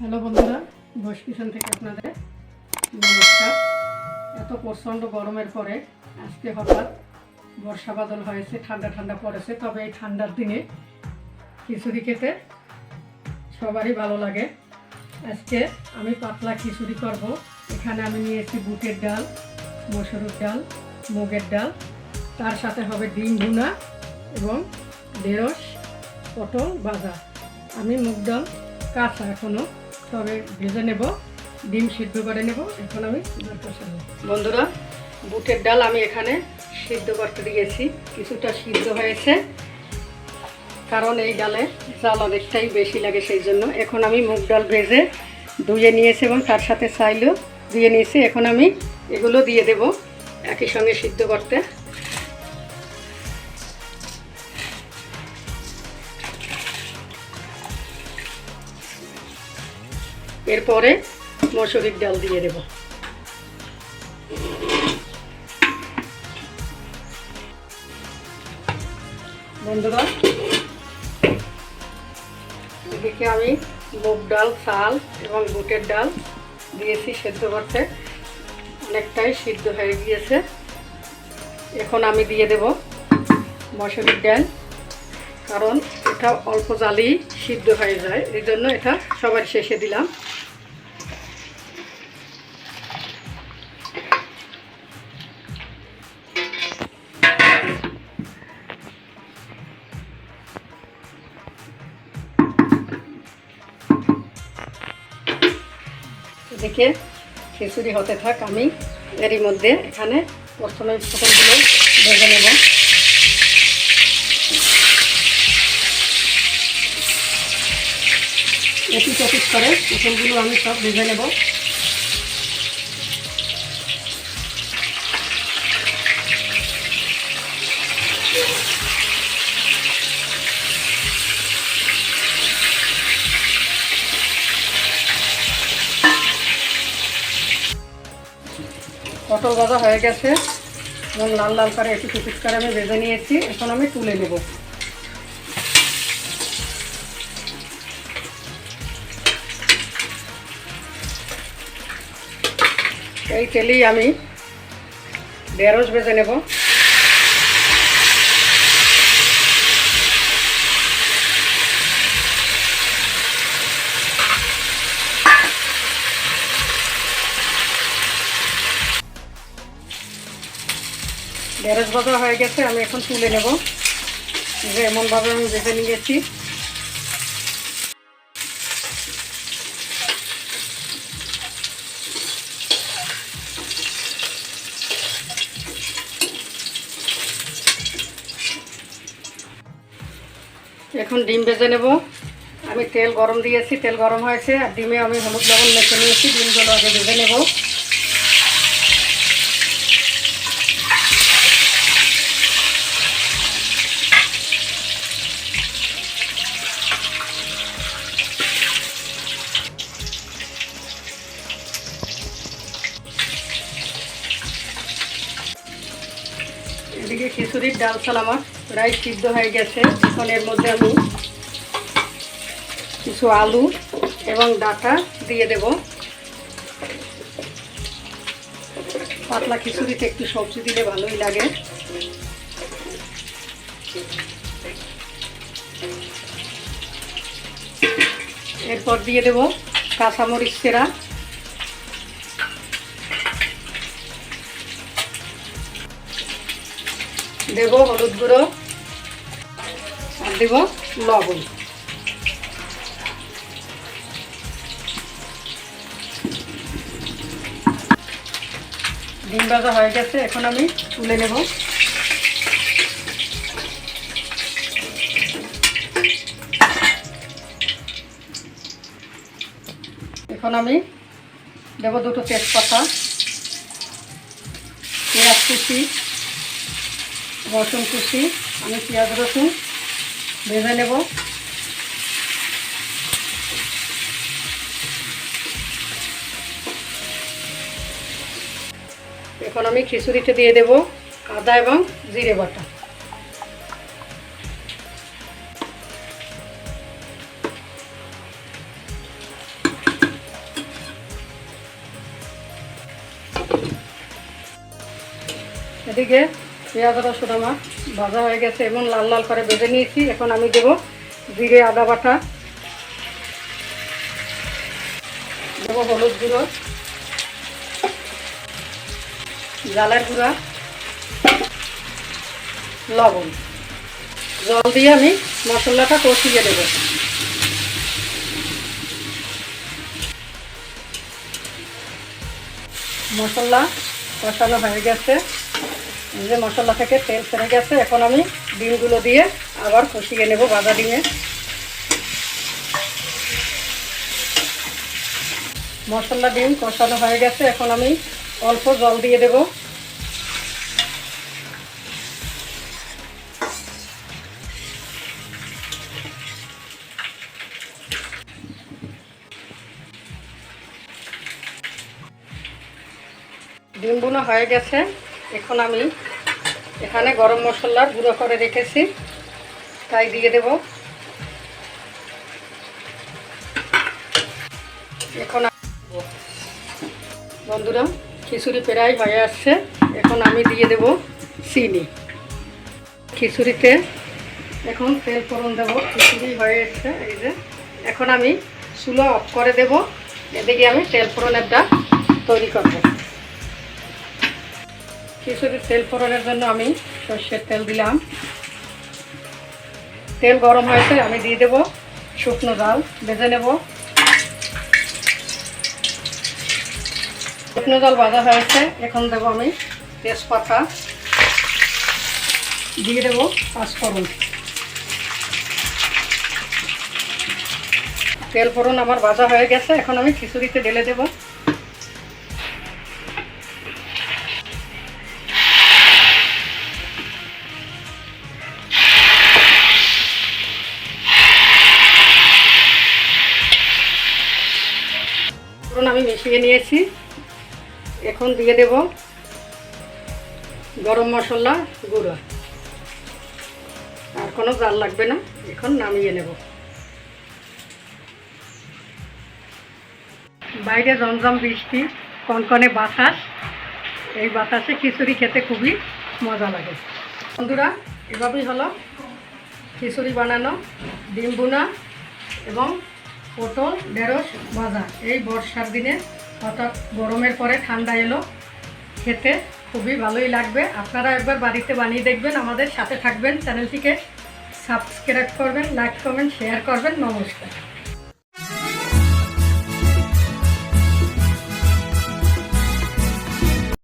Hello বন্ধুরা Ghosh kitchen থেকে আপনাদের নমস্কার। এত প্রচণ্ড গরমের পরে আজকে হঠাৎ বর্ষা বাদল হয়েছে, ঠান্ডা ঠান্ডা পড়েছে, তবে এই ঠান্ডার দিনে খিচুড়ি খেতে সবারই ভালো লাগে। আজকে আমি পাতলা খিচুড়ি করব। এখানে আমি নিয়েছি বুটের ডাল মসুরের ডাল, মুগের ডাল। তার সাথে হবে ডিম ভুনা এবং ঢেঁড়স, পটল ভাজা। আমি মুগ ডাল কাঁচা এখনও তবে ভেজে নেব, ডিম সিদ্ধ করে নেব। এখন আমি বন্ধুরা, বুটের ডাল আমি এখানে সিদ্ধ করতে দিয়েছি। কিছুটা সিদ্ধ হয়েছে, কারণ এই ডালে জাল অনেকটাই বেশি লাগে সেই জন্য। এখন আমি মুগ ডাল ভেজে ধুয়ে নিয়েছি এবং তার সাথে চাইলেও দিয়ে নিয়েছি। এখন আমি এগুলো দিয়ে দেব একই সঙ্গে সিদ্ধ করতে। এরপরে মসুরির ডাল দিয়ে দেব। বন্ধুরা, এদিকে আমি মুগ ডাল, চাল এবং বুটের ডাল দিয়েছি সেদ্ধ করতে। অনেকটাই সিদ্ধ হয়ে গিয়েছে। এখন আমি দিয়ে দেব মসুরির ডাল, কারণ এটা অল্প জালেই সিদ্ধ হয়ে যায়। এই জন্য এটা সবার শেষে দিলাম। এদিকে খিচুড়ি হতে থাক, আমি এরই মধ্যে এখানে প্রথমে ফোটনগুলো ভেজে নেব। এটি চপিস করে ফোটনগুলো আমি সব ভেজে নেব। পটল ভাজা হয়ে গেছে। এবং লাল লাল করে একটু টুপিস করে আমি ভেজে নিয়েছি। এখন আমি তুলে নেব। এই তেলেই আমি ঢেঁড়স ভেজে নেব। ঢেঁড়স ভাজা হয়ে গেছে, আমি এখন তুলে নেব। যে এমনভাবে আমি ভেজে নিয়েছি। এখন ডিম ভেজে নেব। আমি তেল গরম দিয়েছি, তেল গরম হয়েছে, আর ডিমে আমি হলুদ লবণ মেখে নিয়েছি, ডিমগুলো আগে ভেজে নেব। এদিকে খিচুড়ির ডাল আমার প্রায় সিদ্ধ হয়ে গেছে। এখন এর মধ্যে আমি কিছু আলু এবং ডাটা দিয়ে দেব। পাতলা খিচুড়িতে একটু সবজি দিলে ভালোই লাগে। এরপর দিয়ে দেব কাঁচামরিচ চেরা দেব হলুদ গুঁড়ো আর দেব লবণ। ডিম ভাজা হয়ে গেছে, এখন আমি তুলে নেব। এখন আমি দেব দুটো তেজপাতা, পেঁয়াজ কুচি রসুন কুচি, আমি পেঁয়াজ রসুন ভেজে নেব। এখন আমি খিচুড়িটা দিয়ে দেব, আদা এবং জিরে বাটা। এদিকে পেঁয়াজ রসুন আমার ভাজা হয়ে গেছে এবং লাল লাল করে বেঁধে নিয়েছি। এখন আমি দেবো জিরে, আদা বাটা। দেবো হলুদ গুঁড়ো, জালের গুঁড়া, লবণ। জল দিয়ে আমি মশলাটা কষিয়ে দেবো। মশলা কষানো হয়ে গেছে। যে মশলা থেকে তেল ছেড়ে গেছে, এখন আমি ডিমগুলো দিয়ে আবার কষিয়ে নেব বাদা ডিমে। মশলা ডিম কষানো হয়ে গেছে, এখন আমি অল্প জল দিয়ে দেব। ডিম হয়ে গেছে, এখন আমি এখানে গরম মশলা গুঁড়ো করে রেখেছি। তাই দিয়ে দেব। এখন। বন্ধুরা, খিচুড়ি প্রায় হয়ে আসছে। এখন আমি দিয়ে দেব চিনি। খিচুড়িতে এখন তেল ফোড়ন দেবো। খিচুড়ি হয়ে এসছে, এই যে। এখন আমি চুলো অফ করে দেব। এদিকে আমি তেল ফোড়নেরটা তৈরি করব। খিচুড়ির তেল ফোড়নের জন্য আমি সর্ষের তেল দিলাম। তেল গরম হয়েছে, আমি দিয়ে দেব শুকনো ডাল ভেজে নেব। শুকনো জল ভাজা হয়েছে, এখন দেবো আমি তেজপাতা। দিয়ে দেবো পাঁচফোড়ন। তেল ফোড়ন আমার ভাজা হয়ে গেছে, এখন আমি খিচুড়িতে ঢেলে দেবো। মিশিয়ে নিয়েছি। এখন দিয়ে দেব গরম মশলা গুঁড়ো। আর কোনো জাল লাগবে না, এখন নামিয়ে নেব। বাইরে জমজম বৃষ্টি, কনকনে বাতাস। এই বাতাসে খিচুড়ি খেতে খুবই মজা লাগে। বন্ধুরা, এভাবেই হলো। খিচুড়ি বানানো, ডিম বোনা এবং পটল, ঢেঁড়স ভাজা। এই বর্ষার দিনে অর্থাৎ গরমের পরে ঠান্ডা এলো। খেতে খুবই ভালোই লাগবে। আপনারা একবার বাড়িতে বানিয়ে দেখবেন, আমাদের সাথে থাকবেন চ্যানেলটিকে। সাবস্ক্রাইব করবেন, লাইক করবেন, শেয়ার করবেন। নমস্কার।